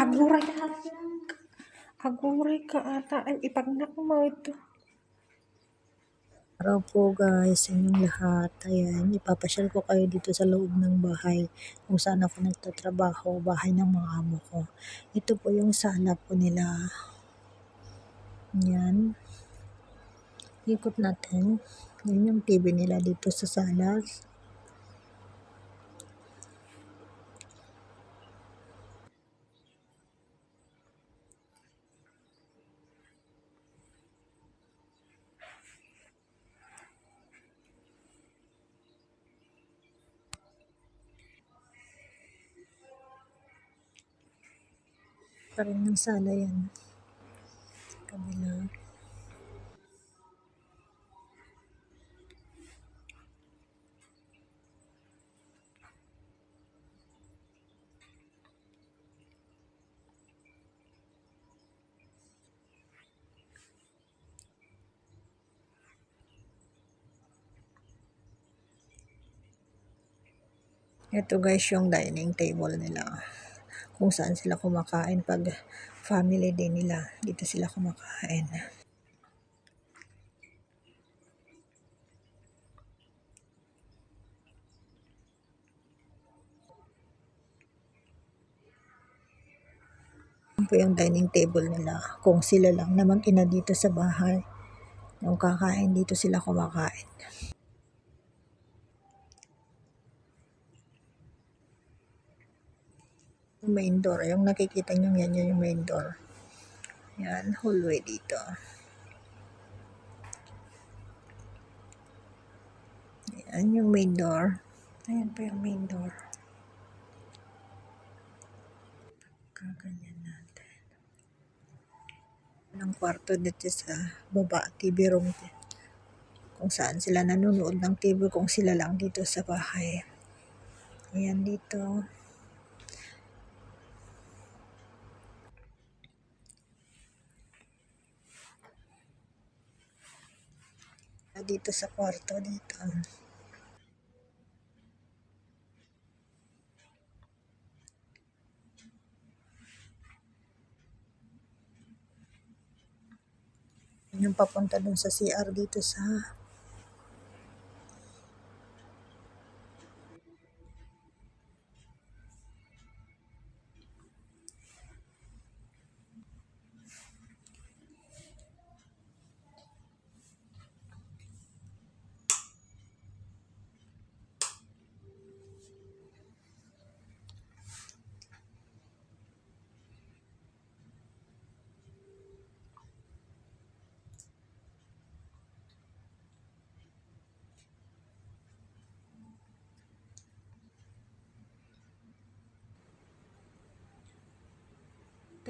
Aguray ka. Aguray ka ata. Ay, ipagnak mo ito. Araw po guys sa inyong lahat. Ayan, ipapasyal ko kayo dito sa loob ng bahay kung saan ako nagtatrabaho, bahay ng mga amo ko. Ito po yung sala po nila. Yan. Ikot natin. Yan yung TV nila dito sa sala. Pa rin ng sala yan. Kabila. Ito guys yung dining table nila. Kung saan sila kumakain pag family day nila. Dito sila kumakain. Po yung dining table nila. Kung sila lang na mag-ina dito sa bahay. Nung kakain dito sila kumakain. Yung main door. Yung nakikita nyo yan, yun yung main door. Yan, hallway dito. Yan yung main door. Ayan pa yung main door. Kaganyan natin. Ang kwarto dito sa baba, TV room. Kung saan sila nanonood ng TV kung sila lang dito sa bahay. Ayan dito. Dito sa kwarto dito. Yung papunta dun sa CR dito sa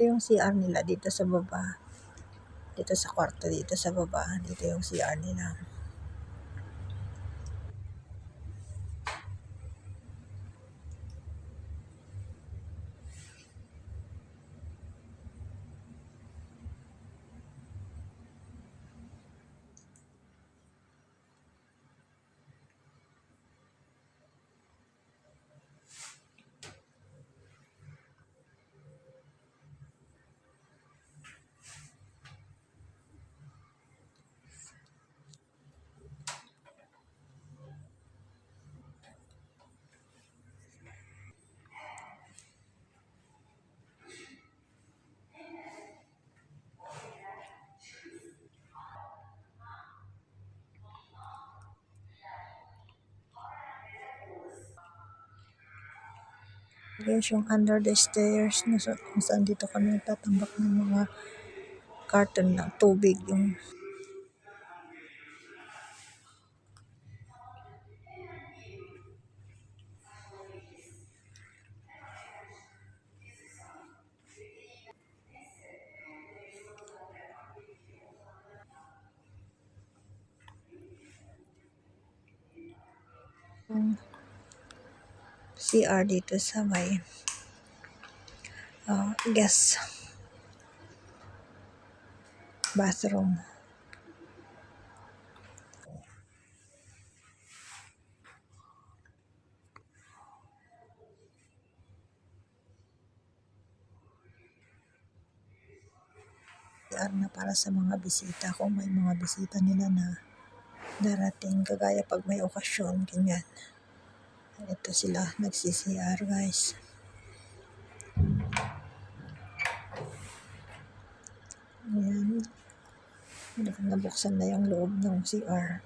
Ito yung CR nila dito sa baba. Dito sa kwarto dito sa baba. Dito yung CR nila. Guys, yung under the stairs na sa, kung saan dito kami nagtatambak ng mga carton ng tubig. Yung yung CR dito sa may ah, uh, guest bathroom. CR na para sa mga bisita kung may mga bisita nila na darating kagaya pag may okasyon, ganyan. Ito sila nagsi-CR guys. Ayan. Nabuksan na yung loob ng CR.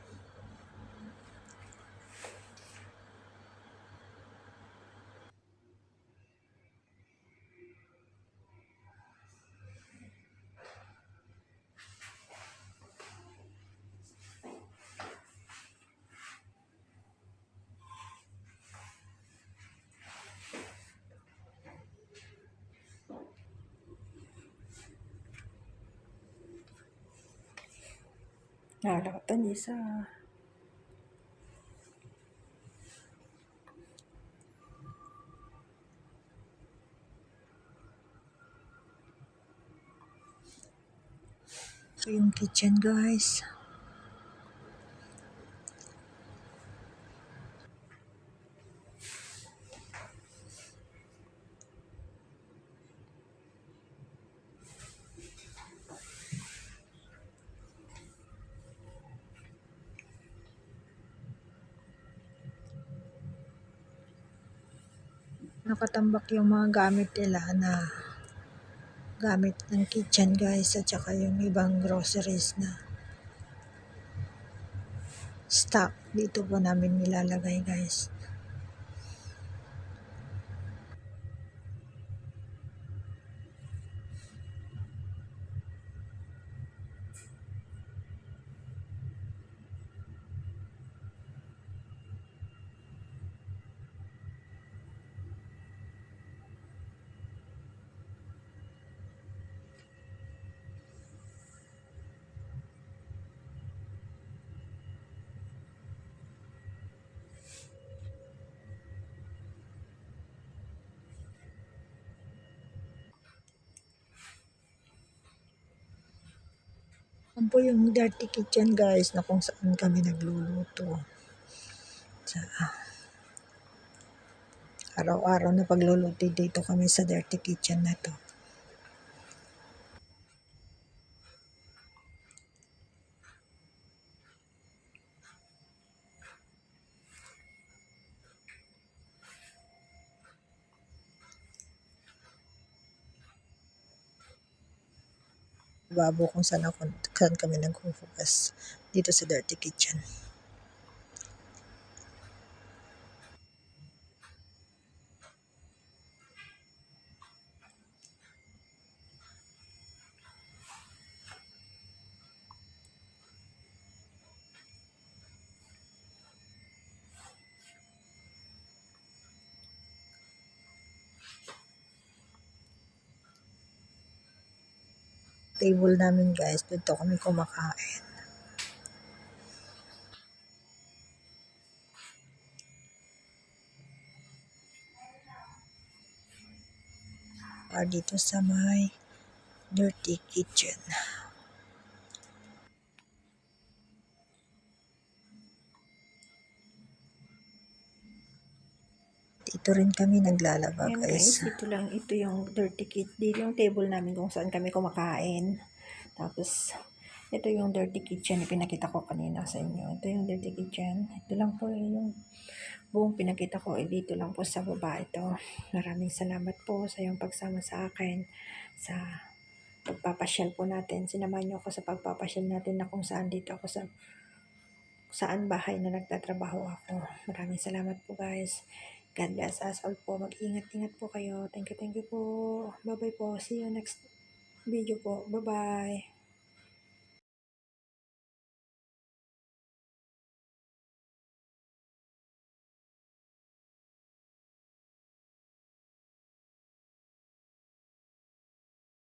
Nalakatan isa. Ito yung kitchen guys. Nakatambak yung mga gamit nila na gamit ng kitchen guys at saka yung ibang groceries na stock dito po namin nilalagay guys. Yan po yung dirty kitchen guys na kung saan kami nagluluto. Sa araw-araw na pagluluto dito kami sa dirty kitchen na to. Babo kung saan, ako, saan kami nag-focus dito sa dirty kitchen. Table namin guys, dito kami kumakain. Ah, dito sa may dirty kitchen. Dito rin kami naglalaba Ayan guys. guys, ito lang, ito yung dirty kit. Dito yung table namin kung saan kami kumakain. Tapos, ito yung dirty kitchen na pinakita ko kanina sa inyo. Ito yung dirty kitchen. Ito lang po yung buong pinakita ko. Eh, dito lang po sa baba ito. Maraming salamat po sa yung pagsama sa akin sa pagpapasyal po natin. Sinamahan niyo ako sa pagpapasyal natin na kung saan dito ako sa saan bahay na nagtatrabaho ako. Maraming salamat po guys. God bless us all po. Mag-ingat-ingat po kayo. Thank you, thank you po. Bye-bye po. See you next video po. Bye-bye.